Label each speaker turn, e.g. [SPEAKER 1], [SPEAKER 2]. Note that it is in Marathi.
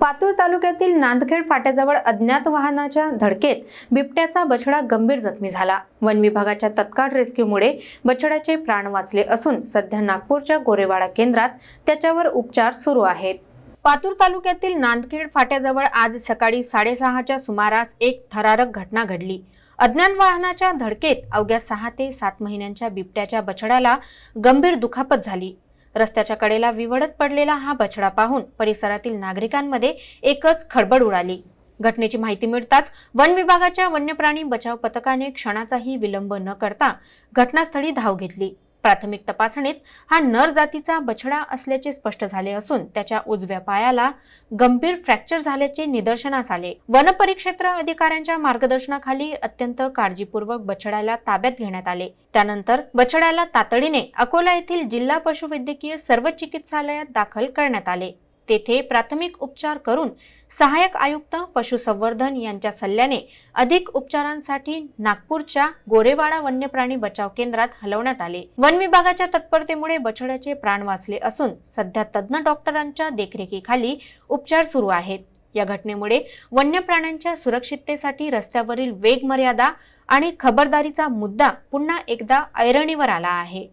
[SPEAKER 1] पातूर तालुक्यातील नांदखेड फाट्याजवळ अज्ञात वाहनाच्या धडकेत बिबट्याचा बछडा गंभीर जखमी झाला. वन विभागाच्या तत्काळ रेस्क्यूमुळे बछड्याचे प्राण वाचले असून सध्या नागपूरच्या गोरेवाडा केंद्रात त्याच्यावर उपचार सुरू आहेत. पातूर तालुक्यातील नांदखेड फाट्याजवळ आज सकाळी साडेसहाच्या सुमारास एक थरारक घटना घडली. अज्ञान वाहनाच्या धडकेत अवघ्या सहा ते सात महिन्यांच्या बिबट्याच्या बछड्याला गंभीर दुखापत झाली. रस्त्याच्या कडेला विवडत पडलेला हा बछडा पाहून परिसरातील नागरिकांमध्ये एकच खळबळ उडाली. घटनेची माहिती मिळताच वन विभागाच्या वन्यप्राणी बचाव पथकाने क्षणाचाही विलंब न करता घटनास्थळी धाव घेतली. प्राथमिक तपासणीत हा नर जातीचा बछडा असल्याचे स्पष्ट झाले असून त्याच्या उजव्या पायाला गंभीर फ्रॅक्चर झाल्याचे निदर्शनास आले. वनपरिक्षेत्र अधिकाऱ्यांच्या मार्गदर्शनाखाली अत्यंत काळजीपूर्वक बछड्याला ताब्यात घेण्यात आले. त्यानंतर बछड्याला तातडीने अकोला येथील जिल्हा पशुवैद्यकीय सर्व चिकित्सालयात दाखल करण्यात आले. तेथे प्राथमिक उपचार करून सहाय्यक आयुक्त पशुसंवर्धन यांच्या सल्ल्याने अधिक उपचारांसाठी नागपूरच्या गोरेवाडा वन्यप्राणी बचाव केंद्रात हलवण्यात आले. वन विभागाच्या तत्परतेमुळे बछड्याचे प्राण वाचले असून सध्या तज्ज्ञ डॉक्टरांच्या देखरेखीखाली उपचार सुरू आहेत. या घटनेमुळे वन्य प्राण्यांच्या सुरक्षिततेसाठी रस्त्यावरील वेग मर्यादा आणि खबरदारीचा मुद्दा पुन्हा एकदा ऐरणीवर आला आहे.